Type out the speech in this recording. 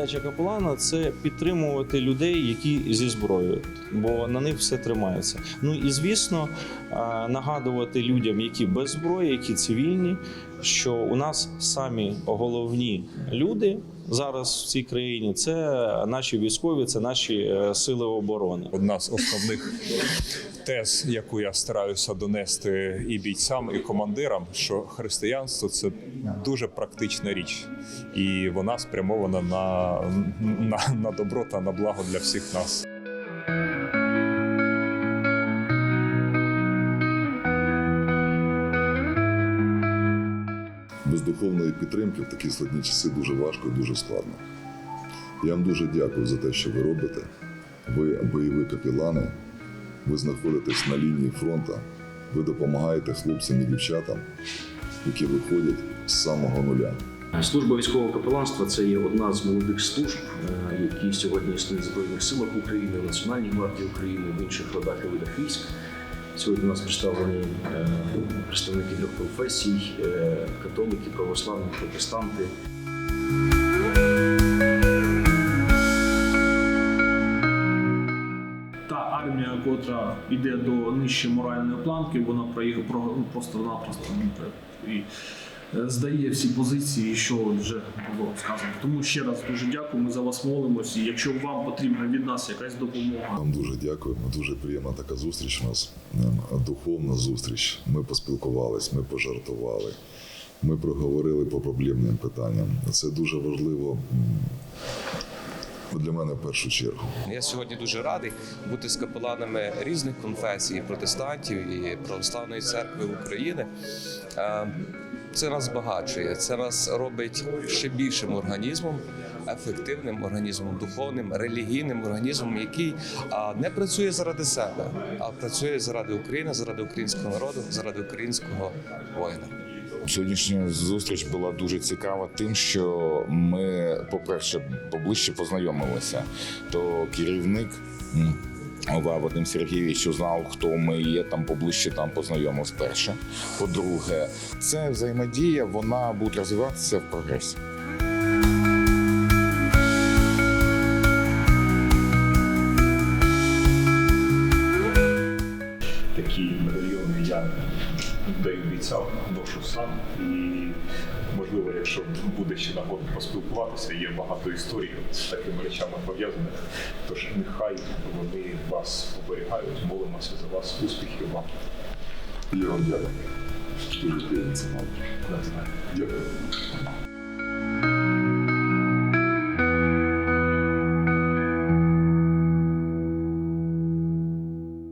Задача капелана це підтримувати людей, які зі зброєю, бо на них все тримається. Ну і звісно, нагадувати людям, які без зброї, які цивільні, що у нас самі головні люди зараз в цій країні це наші військові, це наші е, сили оборони. Одна з основних тез, яку я стараюся донести і бійцям, і командирам, що християнство це дуже практична річ, і вона спрямована на, на, на добро та на благо для всіх нас. Без духовної підтримки в такі складні часи дуже важко і дуже складно. Я вам дуже дякую за те, що ви робите. Ви бойові капілани, ви знаходитесь на лінії фронту, ви допомагаєте хлопцям і дівчатам, які виходять з самого нуля. Служба військового капеланства це є одна з молодих служб, е, які сьогодні існують в Збройних силах України, Національній гвардії України, в інших родах і видах військ. Сьогодні у нас представлені представники трьох професій: е, католики, православні, протестанти. та армія, котра йде до нижчої моральної планки, вона про- просто-напросто і е, здає всі позиції, що вже було сказано. Тому ще раз дуже дякую. Ми за вас молимось. І якщо вам потрібна від нас якась допомога, Вам дуже дякуємо. Дуже приємна така зустріч у нас. ем, Духовна зустріч. Ми поспілкувались, ми пожартували. Ми проговорили по проблемним питанням. Це дуже важливо для мене в першу чергу. Я сьогодні дуже радий бути з капеланами різних конфесій, протестантів і православної церкви України. Це нас збагачує, це нас робить ще більшим організмом, ефективним організмом, духовним, релігійним організмом, який не працює заради себе, а працює заради України, заради українського народу, заради українського воїна. Сьогоднішня зустріч була дуже цікава тим, що ми, по-перше, поближче познайомилися. То керівник. Вадим Сергійович узнав, хто ми є там поближче, там познайомився перше. По-друге, ця взаємодія вона буде розвиватися в прогресі. Такі медальйони я даю бійцям, ношу сам. І можливо, якщо буде ще нагода поспілкуватися, є багато історій з такими речами пов'язаних. Тож нехай вони вас оберігають, молимося за вас, успіхів вам. Я вам дякую. Дуже приємно це. Дякую.